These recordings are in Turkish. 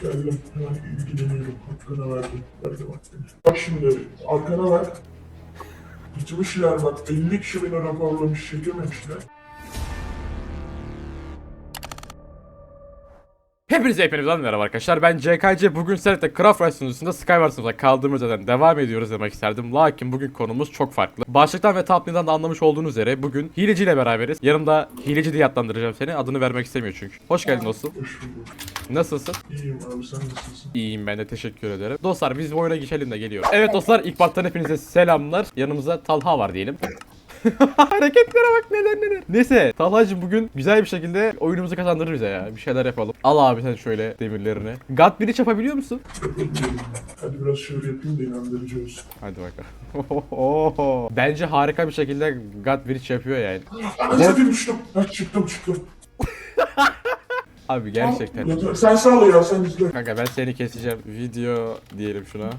Hemen ilgileniyorum. Hakkına verdim. Verdim hakkını. Bak şimdi arkana bak. Gitmişler bak 50 kişi beni raporlamış çekememişler. Hepinize hepinizden merhaba arkadaşlar. Ben CKC. Bugün Serhat'ta Craft Rise sunucusunda Skywars'ımıza kaldığımız yerden devam ediyoruz demek isterdim. Lakin bugün konumuz çok farklı. Başlıktan ve thumbnail'dan da anlamış olduğunuz üzere bugün hileciyle beraberiz. Yanımda hileci diye adlandıracağım seni. Adını vermek istemiyor çünkü. Hoş geldin dostum. Hoş bulduk. Nasılsın? İyiyim abi sen nasılsın? İyiyim ben de teşekkür ederim. Dostlar biz bu oyuna geçelim de geliyor. Evet dostlar ilk baştan hepinize selamlar. Yanımızda Talha var diyelim. Hareketlere bak neler neler. Neyse Talha'cığım bugün güzel bir şekilde oyunumuzu kazandırır bize ya. Bir şeyler yapalım. Al abi sen şöyle demirlerini. God Bridge yapabiliyor musun? Hadi biraz şöyle yapayım da inandırıcı olsun. Hadi bakalım. Oho. Bence harika bir şekilde God Bridge yapıyor yani. Satayım düştüm. Çıktım çıktım. Abi gerçekten. Ya, sen ya sen izle. Kanka ben seni keseceğim. Video diyelim şuna.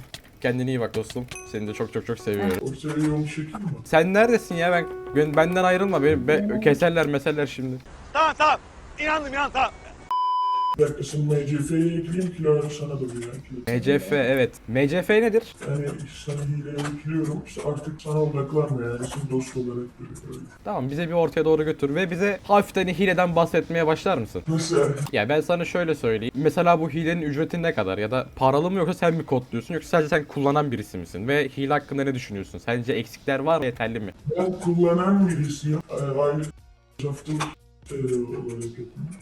Kendine iyi bak dostum. Seni de çok çok çok seviyorum. Yolunu çekeyim mi? Sen neredesin ya ben, ben benden ayrılma beni be- keserler meserler şimdi. Tamam tamam. İnandım inan tamam. Sen MCF'ye ekleyeyim ki Lara sana da bir yani. MCF evet. MCF nedir? Yani sana hileye ekliyorum. İşte artık sana odaklanma yani. Sen dost olarak görüyorum. Tamam bize bir ortaya doğru götür ve bize hafiften hileden bahsetmeye başlar mısın? Nasıl yani? Ya ben sana şöyle söyleyeyim. Mesela bu hilenin ücreti ne kadar ya da paralı mı yoksa sen mi kodluyorsun yoksa sadece sen kullanan birisi misin? Ve hile hakkında ne düşünüyorsun? Sence eksikler var mı yeterli mi? Ben kullanan birisiyim. Aylık hafta olarak yapıyorum.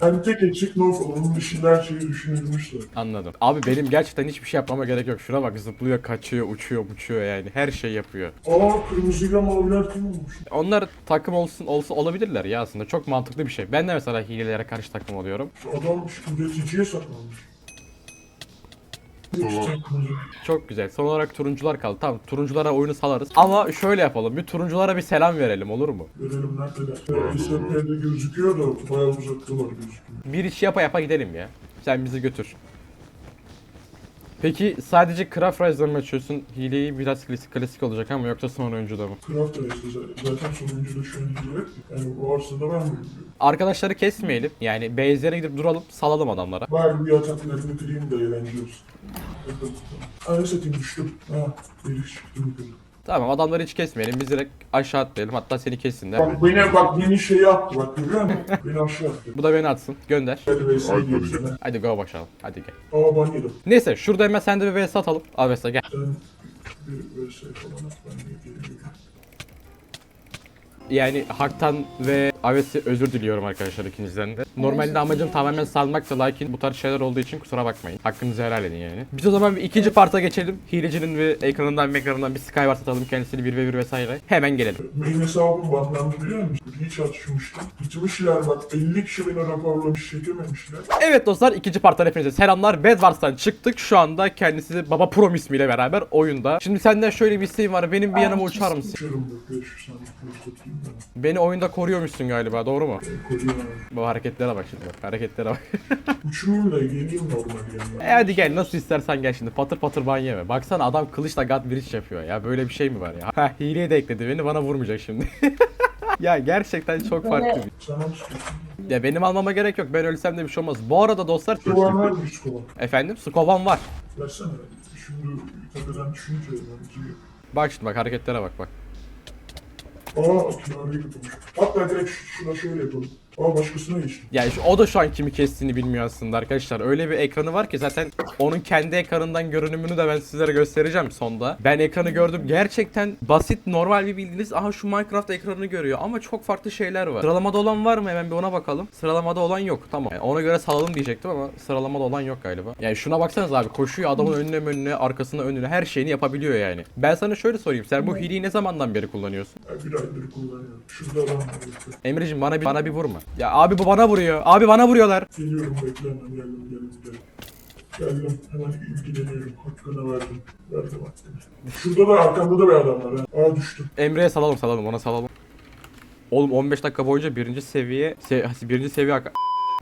Yani tek eksik no fall. Onun dışında her şeyi düşünülmüşler. Anladım. Abi benim gerçekten hiçbir şey yapmama gerek yok. Şuna bak zıplıyor, kaçıyor, uçuyor, uçuyor yani. Her şey yapıyor. Aa kırmızıyla maviler kim olmuş? Onlar takım olsun olsa olabilirler ya aslında. Çok mantıklı bir şey. Ben de mesela hilelere karşı takım oluyorum. Adam şu üreticiye saklanmış. Çok güzel. Son olarak turuncular kaldı. Tamam turunculara oyunu salarız. Ama şöyle yapalım. Bir turunculara bir selam verelim olur mu? Görelim neredeler. Ee, SMP'de gözüküyor da bayağı uzaktalar gözüküyor. Bir iş yapa yapa gidelim ya. Sen bizi götür. Peki sadece Craft Rise'dan mı açıyorsun? Hileyi biraz klasik, klasik olacak ama yoksa son oyuncuda mı? Craft Race'de zaten, zaten sonuncuda şu an hile. Yani varsa da ben mi biliyorum? Arkadaşları kesmeyelim. Yani base'lere gidip duralım, salalım adamlara. Bari bir yataklarını kırayım da eğlence olsun. Anı satayım düştüm. Ha, herif çıktı yukarı. Tamam adamları hiç kesmeyelim. Biz direkt aşağı atlayalım. Hatta seni kessinler. Bak beni bak beni şey yaptı bak görüyor musun? beni aşağı attı. Bu da beni atsın. Gönder. Hadi Veysel diyor sana. Hadi go başlayalım. Hadi gel. Aa ban yedim. Neyse şurada hemen sen de bir vs atalım. Al vs gel. Sen bir Veysel falan at ben de geliyorum. Yani Hak'tan ve Aves'i özür diliyorum arkadaşlar ikinizden de. Normalde amacım tamamen salmaktı lakin bu tarz şeyler olduğu için kusura bakmayın. Hakkınızı helal edin yani. Biz o zaman bir ikinci parta geçelim. Hilecinin ve ekranından ve ekranından bir Skywars atalım kendisini 1v1 vesaire. Hemen gelelim. Benim hesabım banlandı biliyor musun? Hiç atışmıştım. Gitmişler bak 50 kişi beni raporlamış çekememişler. Evet dostlar ikinci parttan hepinize selamlar. Bedwars'tan çıktık. Şu anda kendisi Baba Prom ismiyle beraber oyunda. Şimdi senden şöyle bir isteğim var. Benim bir yanıma uçar mısın? Uçarım bak 500 saniye post atayım da. Beni oyunda koruyormuşsun galiba doğru mu? Bu hareketlere bak şimdi bak. Hareketlere bak. Uçmayayım da geleyim normal yani. E hadi gel nasıl istersen gel şimdi patır patır ban yeme. Baksana adam kılıçla God Bridge yapıyor ya böyle bir şey mi var ya? Ha hileye de ekledi beni bana vurmayacak şimdi. ya gerçekten çok farklı bir. Sıkıyorsun? Ya benim almama gerek yok ben ölsem de bir şey olmaz. Bu arada dostlar Kovan var mı hiç kovan? efendim Skovan var. Versene. Şimdi tepeden düşününce bence. Bak şimdi bak hareketlere bak bak. Aa Atilla'yı yapılmış. Hatta direkt şuna şöyle yapalım. Aa başkasına geçtim. Yani şu, o da şu an kimi kestiğini bilmiyor aslında arkadaşlar. Öyle bir ekranı var ki zaten onun kendi ekranından görünümünü de ben sizlere göstereceğim sonda. Ben ekranı gördüm. Gerçekten basit normal bir bildiğiniz aha şu Minecraft ekranını görüyor ama çok farklı şeyler var. Sıralamada olan var mı? Hemen bir ona bakalım. Sıralamada olan yok. Tamam. Yani ona göre salalım diyecektim ama sıralamada olan yok galiba. Yani şuna baksanız abi koşuyor adamın önüne önüne arkasına önüne her şeyini yapabiliyor yani. Ben sana şöyle sorayım. Sen bu hileyi ne zamandan beri kullanıyorsun? Ya bir aydır kullanıyorum. Şurada adam var. Emre'cim bana bir bana bir vurma. Ya abi bu bana vuruyor. Abi bana vuruyorlar. Geliyorum bekle hemen geldim geldim geldim. Geldim hemen ilgileniyorum. Hakkını verdim. Verdim hakkını. Şurada da arkamda da bir adam var ha. Aa düştüm. Emre'ye salalım salalım ona salalım. Oğlum 15 dakika boyunca birinci seviye se birinci seviye hak-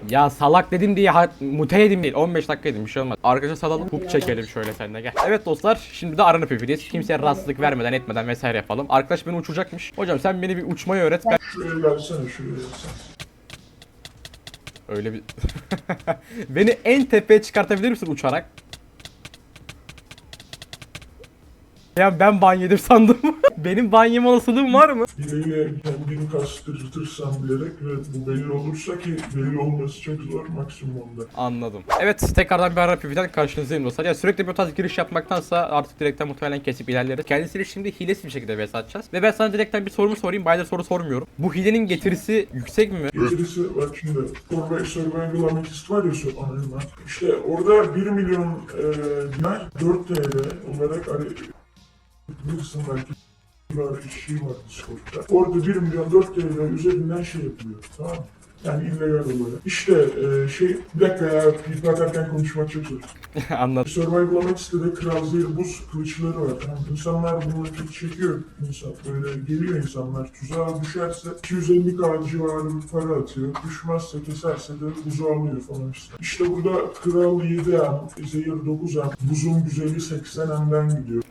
ya salak dedim diye ha- mute yedim değil 15 dakika yedim bir şey olmaz. Arkadaşa salalım hook çekelim şöyle seninle gel. Evet dostlar şimdi de aranıp yapacağız. Kimseye rahatsızlık vermeden etmeden vesaire yapalım. Arkadaş beni uçuracakmış. Hocam sen beni bir uçmayı öğret ben Şuraya gelsene şuraya gelsene. Öyle bir... Beni en tepeye çıkartabilir misin uçarak? Ya ben ban yedim sandım. Benim ban yeme olasılığım var mı? Hileyle kendini kastırtırsan bilerek ve bu belli olursa ki belli olması çok zor maksimumda. Anladım. Evet tekrardan bir ara PvP'den karşınızdayım dostlar. Ya sürekli bu tarz giriş yapmaktansa artık direkten muhtemelen kesip ilerleriz. Kendisiyle şimdi hilesiz bir şekilde vs atacağız. Ve ben sana direkten bir sorumu sorayım. Bayağıdır soru sormuyorum. Bu hilenin getirisi yüksek mi? Getirisi bak şimdi Survey Survival Amethyst var ya şu anında. İşte orada 1 milyon e, dinar 4 TL olarak hani bilirsin belki var şey var Discord'da. Orada 1 milyon 4 TL üzerinden şey yapılıyor tamam mı? Yani illegal olarak. İşte e, şey bir dakika ya bir bakarken konuşmak çok zor. Anladım. Survival Amethyst'te de Kral Zehir buz kılıçları var. Yani insanlar bunu çok çekiyor. İnsan böyle geliyor insanlar. Tuzağa düşerse 250 k civarı bir para atıyor. Düşmezse keserse de buzu alıyor falan işte. İşte burada Kral 7 am, Zehir 9 am, buzun güzeli 80 am'den gidiyor.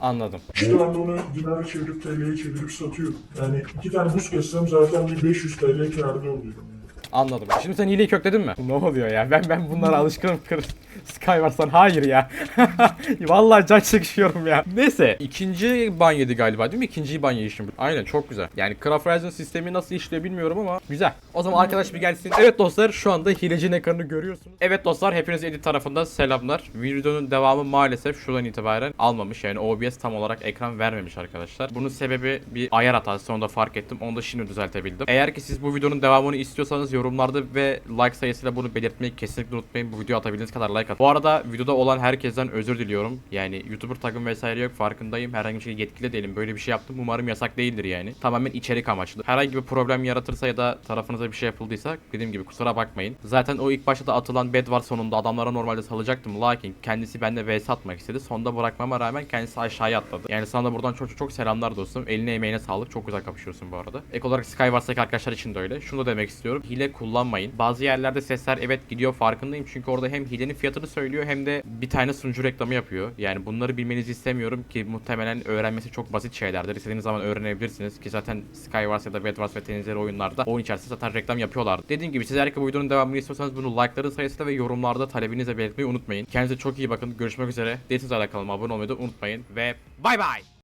Anladım. De onu dinara çevirip TL'ye çevirip satıyorum. Yani iki tane buz kessem zaten bir 500 TL kârda oluyorum. Anladım. Şimdi sen hileyi kökledin mi? Ne oluyor ya? Ben ben bunlara alışkınım. Kır. Skywars'tan hayır ya. Vallahi can çekişiyorum ya. Neyse. ikinci ban yedi galiba değil mi? İkinciyi ban yedi şimdi. Aynen çok güzel. Yani Craft sistemi nasıl işliyor bilmiyorum ama güzel. O zaman arkadaş bir gelsin. Evet dostlar şu anda hilecinin ekranını görüyorsunuz. Evet dostlar hepiniz edit tarafından selamlar. Videonun devamı maalesef şuradan itibaren almamış. Yani OBS tam olarak ekran vermemiş arkadaşlar. Bunun sebebi bir ayar hatası. Onu da fark ettim. Onu da şimdi düzeltebildim. Eğer ki siz bu videonun devamını istiyorsanız yorumlarda ve like sayısıyla bunu belirtmeyi kesinlikle unutmayın. Bu video atabildiğiniz kadar like atın. Bu arada videoda olan herkesten özür diliyorum. Yani YouTuber takım vesaire yok farkındayım. Herhangi bir şey yetkili değilim. Böyle bir şey yaptım. Umarım yasak değildir yani. Tamamen içerik amaçlı. Herhangi bir problem yaratırsa ya da tarafınıza bir şey yapıldıysa dediğim gibi kusura bakmayın. Zaten o ilk başta da atılan bed var sonunda adamlara normalde salacaktım. Lakin kendisi bende vs atmak istedi. Sonda bırakmama rağmen kendisi aşağıya atladı. Yani sana da buradan çok çok, selamlar dostum. Eline emeğine sağlık. Çok güzel kapışıyorsun bu arada. Ek olarak Skywars'taki arkadaşlar için de öyle. Şunu da demek istiyorum. Hile kullanmayın. Bazı yerlerde sesler evet gidiyor farkındayım. Çünkü orada hem hilenin fiyatını söylüyor hem de bir tane sunucu reklamı yapıyor. Yani bunları bilmenizi istemiyorum ki muhtemelen öğrenmesi çok basit şeylerdir. İstediğiniz zaman öğrenebilirsiniz ki zaten Skywars ya da Bedwars ve tenzeri oyunlarda oyun içerisinde zaten reklam yapıyorlar. Dediğim gibi siz eğer bu videonun devamını istiyorsanız bunu like'ların sayısıyla ve yorumlarda talebinizi belirtmeyi unutmayın. Kendinize çok iyi bakın. Görüşmek üzere. Değilsiniz alakalı abone olmayı da unutmayın ve bay bay.